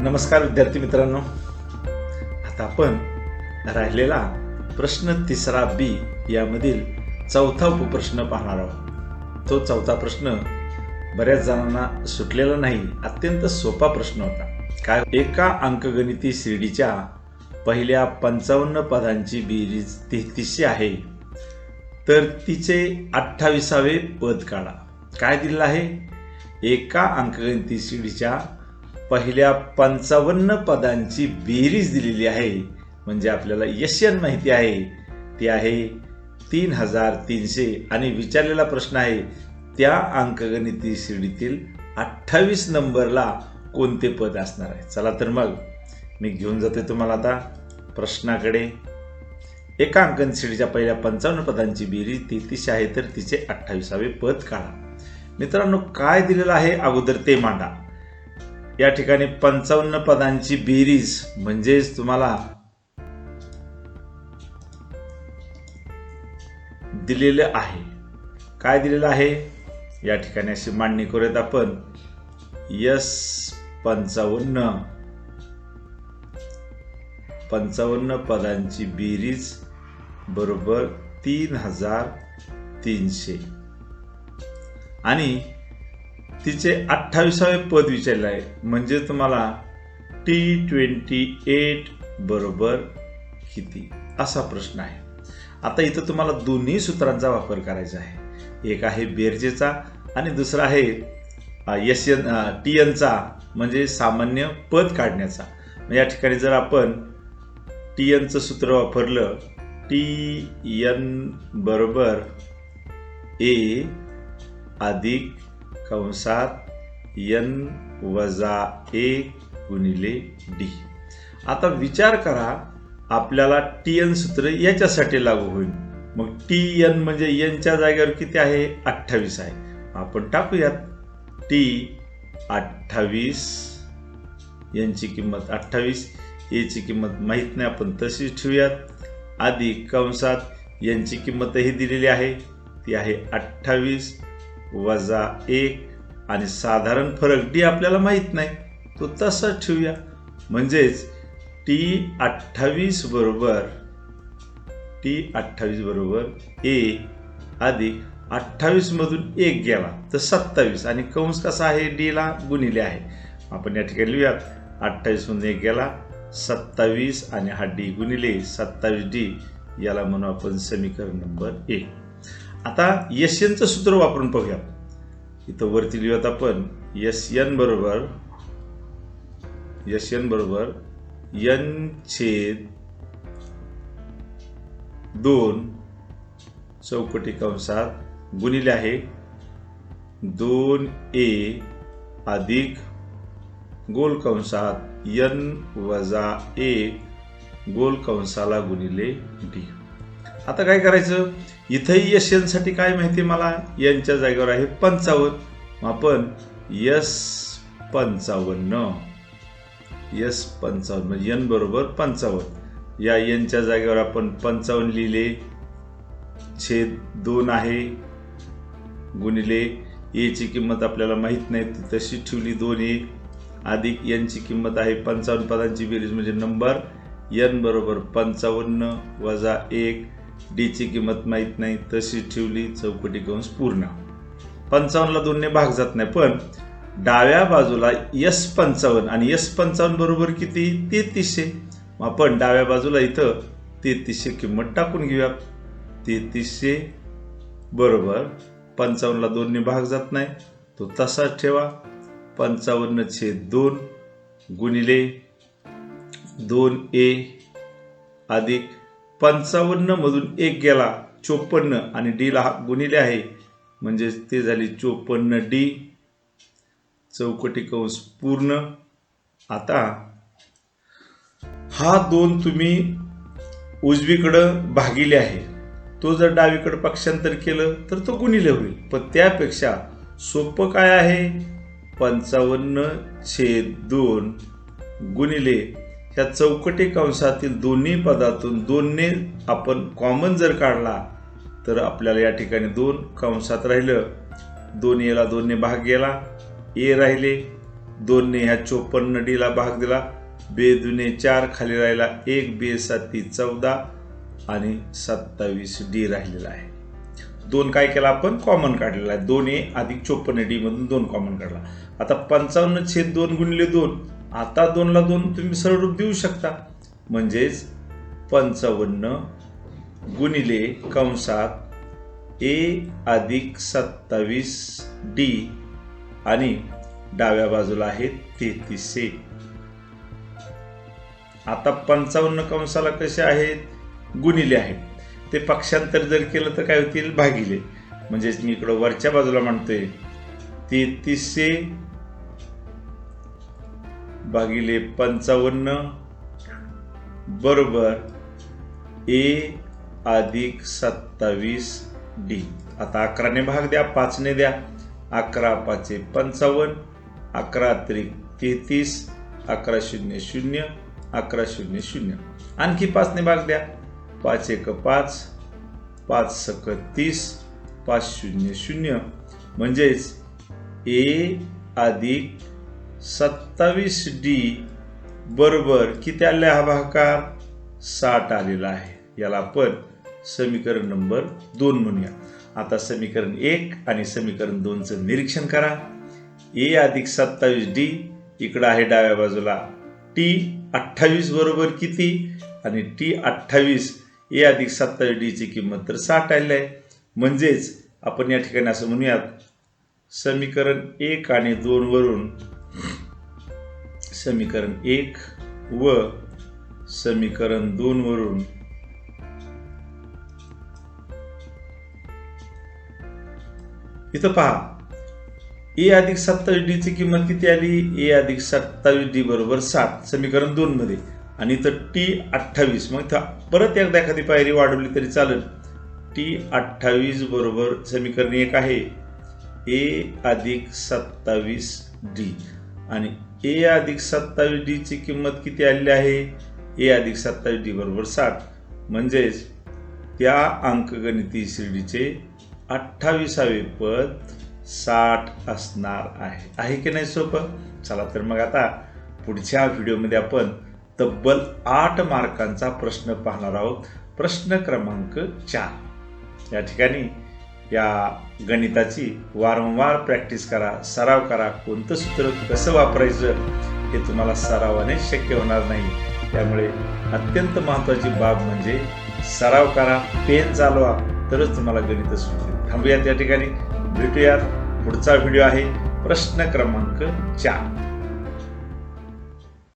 नमस्कार विद्यार्थी मित्रांनो. आता आपण राहिलेला प्रश्न तिसरा बी यामधील चौथा उपप्रश्न पाहणार आहोत. तो चौथा प्रश्न बऱ्याच जणांना सुटलेला नाही अत्यंत सोपा प्रश्न होता. काय? एका अंकगणिती शिर्डीच्या पहिल्या पंचावन्न पदांची बेरीज तेहतीसशे आहे. तर तिचे अठ्ठावीसावे पद काढा. काय दिलेलं आहे? एका अंकगणिती शिर्डीच्या पहिल्या पंचावन्न पदांची बेरीज दिलेली आहे. म्हणजे आपल्याला यशन माहिती आहे. ती आहे तीन हजार तीनशे आणि विचारलेला प्रश्न आहे त्या अंकगणिती श्रेणीतील अठ्ठावीस नंबरला कोणते पद असणार आहे? चला तर मग मी घेऊन जाते तुम्हाला आता प्रश्नाकडे. एका अंकन श्रेणीच्या पहिल्या पंचावन्न पदांची बेरीज तेहतीस आहे तर तिचे अठ्ठावीसावे पद काढा. मित्रांनो काय दिलेलं आहे? अगोदर ते मांडा. या ठिकाणी पंचावन्न पदांची बेरीज म्हणजेच तुम्हाला दिलेलं आहे. काय दिलेलं आहे? या ठिकाणी अशी मांडणी करूयात आपण. यस पंचावन्न. पंचावन्न पदांची बेरीज बरोबर तीन हजार तीनशे. आणि तिचे अठ्ठावीसावे पद विचारले आहे. म्हणजे तुम्हाला टी ट्वेंटी एट बरोबर किती? असा प्रश्न आहे. आता इथं तुम्हाला दोन्ही सूत्रांचा वापर करायचा आहे. एक आहे बेरजेचा आणि दुसरा आहे यस एन टी एनचा म्हणजे सामान्य पद काढण्याचा. मग या ठिकाणी जर आपण टी एनचं सूत्र वापरलं टी एन बरोबर ए अधिक कंसात यन वजा एक गुणिले डी. आता विचार करा आपल्याला टी एन सूत्र याच्यासाठी लागू होईल. मग टी एन म्हणजे एनच्या जागेवर किती आहे? अठ्ठावीस आहे. आपण टाकूयात. टी अठ्ठावीस यांची किंमत अठ्ठावीस एची किंमत माहीत नाही. आपण तशीच ठेवूयात. आधी कंसात यांची किंमतही दिलेली आहे. ती आहे अठ्ठावीस वजा एक आणि साधारण फरक डी आपल्याला माहीत नाही. तो तसाच ठेवूया. म्हणजेच टी अठ्ठावीस बरोबर टी अठ्ठावीस बरोबर ए अधिक अठ्ठावीसमधून एक गेला तर सत्तावीस आणि कंस कसा आहे? डीला गुणिले आहे. आपण या ठिकाणी लिहूयात. अठ्ठावीसमधून एक गेला सत्तावीस आणि हा डी गुणिले सत्तावीस डी. याला म्हणू आपण समीकरण नंबर एक. आता एस एनचं सूत्र वापरून बघूया इथं वरती लिहूयात आपण एस एन बरोबर एस एन बरोबर एन छेद दोन चौकटी कंसात गुणिले आहे दोन ए अधिक गोल कंसात यन वजा एक गोल कंसाला गुणिले डी आता काय करायचं? इथंही यशसाठी काय माहिती मला? यांच्या जागेवर आहे पंचावन्न. आपण यस पंचावन्न. यस पंचावन्न म्हणजे यन बरोबर पंचावन्न. या यांच्या जागेवर आपण पंचावन्न लिहिले. छेद दोन आहे. गुणिले एची किंमत आपल्याला माहीत नाही ती तशी ठेवली दोन ए. अधिक यांची किंमत आहे पंचावन्न पदांची बेरीज म्हणजे नंबर. यन बरोबर पंचावन्न वजा एक. डीची किंमत माहीत नाही तशी ठेवली चौकटी कंस पूर्ण. पंचावन्नला दोनने भाग जात नाही पण डाव्या बाजूला यस पंचावन्न आणि यस पंचावन्न बरोबर किती? तेहतीसशे. मग आपण डाव्या बाजूला इथं तेहतीसशे किंमत टाकून घेऊया. तेहतीसशे बरोबर पंचावन्नला दोनने भाग जात नाही तो तसाच ठेवा. पंचावन्न छेद दोन गुणिले दोन ए अधिक पंचावन्न मधून एक गेला चोपन्न आणि डीला हा गुणिले आहे. म्हणजेच ते झाली चोपन्न डी चौकटी कंस पूर्ण. आता हा दोन तुम्ही उजवीकडं भागिले आहे. तो जर डावीकडं पक्षांतर केलं तर तो गुणिले होईल. पण त्यापेक्षा सोपं काय आहे? पंचावन्न छेद दोन गुणिले ह्या चौकटी कंसातील दोन्ही पदातून दोनने आपण कॉमन जर काढला तर आपल्याला या ठिकाणी दोन कंसात राहिलं. दोन एला दोनने भाग गेला. ए राहिले. दोनने ह्या चोपन्न डीला भाग दिला. बे दुने चार खाली राहिला एक बे साती चौदा आणि सत्तावीस डी राहिलेला आहे. दोन काय केला आपण? कॉमन काढलेला आहे. दोन ए अधिक चोपन्न डी मधून दोन कॉमन काढला. आता पंचावन्न छेद दोन गुणिले दोन. आता दोनला दोन तुम्ही सरळ रूप देऊ शकता. म्हणजेच पंचावन्न गुणिले कंसात ए अधिक सत्तावीस डी आणि डाव्या बाजूला आहे तेहतीसशे. आता पंचावन्न कंसाला कसे आहेत? गुणिले आहेत ते पक्षांतर जर केलं तर काय होतील? भागिले. म्हणजेच मी इकडं वरच्या बाजूला म्हणतोय. तेहतीसशे भागिले पंचावन्न. बरोबर. ए अधिक सत्तावीस डी. आता अकराने भाग द्या पाचने द्या. अकरा पाचे पंचावन्न. अकरा त्रिक तेहतीस. अकरा शून्य शून्य. अकरा शून्य शून्य. आणखी पाचने भाग द्या. पाच एक पाच. पाच सक तीस. पाच शून्य शून्य. म्हणजेच ए अधिक सत्तावीस डी बरोबर किती आले हा भागाकार? साठ आलेला आहे. याला आपण समीकरण नंबर दोन म्हणूया. आता समीकरण एक आणि समीकरण दोनचं निरीक्षण करा. ए अधिक सत्तावीस डी इकडं आहे डाव्या बाजूला. टी अठ्ठावीस बरोबर किती? आणि टी अठ्ठावीस ए अधिक सत्तावीस डीची किंमत तर साठ आलेली आहे. म्हणजेच आपण या ठिकाणी असं म्हणूयात समीकरण एक आणि दोनवरून समीकरण एक व समीकरण दोन वरून. इथं पहा. ए अधिक सत्तावीस डी ची किंमत किती आली? ए अधिक सत्तावीस डी बरोबर सात. समीकरण दोन मध्ये. आणि इथं टी अठ्ठावीस. मग इथं परत एकदा एखादी पायरी वाढवली तरी चालेल. टी अठ्ठावीस बरोबर समीकरण एक आहे. ए अधिक सत्तावीस डी. आणि ए अधिक सत्तावीस डीची किंमत किती आलेली आहे? ए अधिक सत्तावीस डी बरोबर सात. म्हणजेच त्या अंकगणिती शिर्डीचे अठ्ठावीसावे पद साठ असणार आहे. आहे की नाही सोपं? चला तर मग आता पुढच्या व्हिडिओमध्ये आपण तब्बल आठ मार्कांचा प्रश्न पाहणार आहोत. प्रश्न क्रमांक चार. या ठिकाणी या गणिताची वारंवार प्रॅक्टिस करा सराव करा. कोणतं सूत्र कसं वापरायचं हे तुम्हाला सरावाने शक्य होणार नाही. त्यामुळे अत्यंत महत्त्वाची बाब म्हणजे सराव करा पेन चालवा तरच तुम्हाला गणित सुचतील थांबूयात या ठिकाणी. भेटूयात. पुढचा व्हिडिओ आहे प्रश्न क्रमांक चार.